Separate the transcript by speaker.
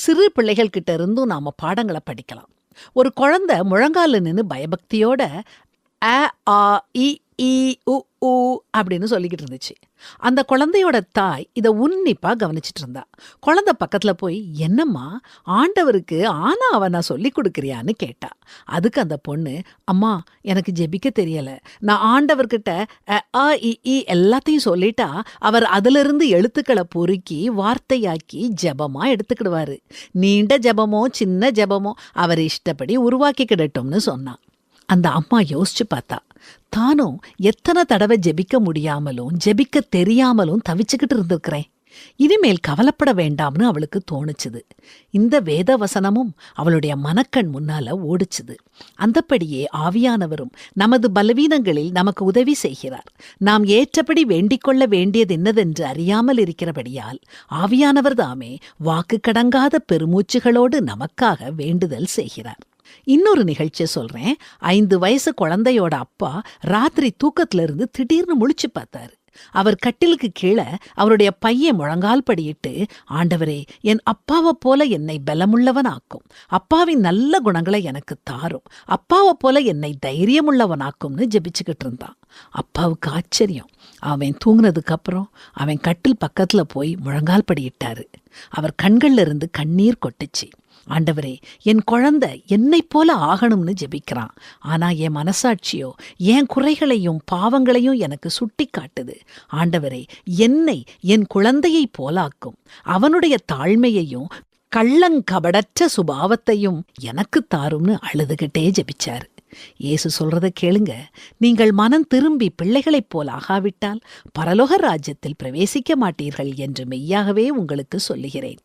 Speaker 1: சிறு பிள்ளைகள் கிட்ட இருந்தும் நாம பாடங்களை படிக்கலாம். ஒரு குழந்தை முழங்கால நின்று பயபக்தியோட அ ஆ இ அப்படின்னு சொல்லிக்கிட்டு இருந்துச்சு. அந்த குழந்தையோட தாய் இதை உன்னிப்பா கவனிச்சிட்டு இருந்தா. குழந்தை பக்கத்துல போய் என்னம்மா ஆண்டவருக்கு ஆனா அவனா சொல்லி கொடுக்குறியான்னு கேட்டா. அதுக்கு அந்த பொண்ணு அம்மா எனக்கு ஜெபிக்க தெரியல. நான் ஆண்டவர்கிட்ட அ, இ எல்லாத்தையும் சொல்லிட்டா அவர் அதிலிருந்து எழுத்துக்களை பொறுக்கி வார்த்தையாக்கி ஜெபமா எடுத்துக்கிடுவாரு. நீண்ட ஜெபமோ சின்ன ஜெபமோ அவர் இஷ்டப்படி உருவாக்கிக்கிடட்டும்னு சொன்னான். அந்த அம்மா யோசிச்சு பார்த்தா தானும் எத்தனை தடவை ஜெபிக்க முடியாமலும் ஜெபிக்க தெரியாமலும் தவிச்சுக்கிட்டு இருந்திருக்கிறேன். இனிமேல் கவலைப்பட வேண்டாம்னு அவளுக்கு தோணுச்சுது. இந்த வேத வசனமும் அவளுடைய மனக்கண் முன்னால ஓடிச்சுது. அந்தப்படியே ஆவியானவரும் நமது பலவீனங்களில் நமக்கு உதவி செய்கிறார். நாம் ஏற்றபடி வேண்டிக் கொள்ள வேண்டியது என்னதென்று அறியாமல் இருக்கிறபடியால் ஆவியானவர் தாமே வாக்கு கடங்காத பெருமூச்சுகளோடு நமக்காக வேண்டுதல் செய்கிறார். இன்னொரு நிகழ்ச்சியை சொல்றேன். ஐந்து வயசு குழந்தையோட அப்பா ராத்திரி தூக்கத்துல இருந்து திடீர்னு முழிச்சு பார்த்தாரு. அவர் கட்டிலுக்கு கீழே அவருடைய பையன் முழங்கால் படியிட்டு ஆண்டவரே என் அப்பாவை போல என்னை பலமுள்ளவனாக்கும். அப்பாவின் நல்ல குணங்களை எனக்கு தாரும். அப்பாவை போல என்னை தைரியமுள்ளவனாக்கும்னு ஜெபிச்சுக்கிட்டு இருந்தான். அப்பாவுக்கு ஆச்சரியம். அவன் தூங்குனதுக்கு அப்புறம் அவன் கட்டில் பக்கத்துல போய் முழங்கால் படியிட்டாரு. அவர் கண்கள்ல இருந்து கண்ணீர் கொட்டுச்சு. ஆண்டவரே என் குழந்தை என்னைப் போல ஆகணும்னு ஜெபிக்கிறான். ஆனா என் மனசாட்சியோ என் குறைகளையும் பாவங்களையும் எனக்கு சுட்டி காட்டுது ஆண்டவரே என்னை என் குழந்தையைப் போலாக்கும். அவனுடைய தாழ்மையையும் கள்ளங்கபடற்ற சுபாவத்தையும் எனக்கு தாரும்னு அழுதுகிட்டே ஜெபிச்சாரு. இயேசு சொல்றத கேளுங்க. நீங்கள் மனம் திரும்பி பிள்ளைகளைப் போல் ஆகாவிட்டால் பரலோக ராஜ்யத்தில் பிரவேசிக்க மாட்டீர்கள் என்று மெய்யாகவே உங்களுக்கு சொல்லுகிறேன்.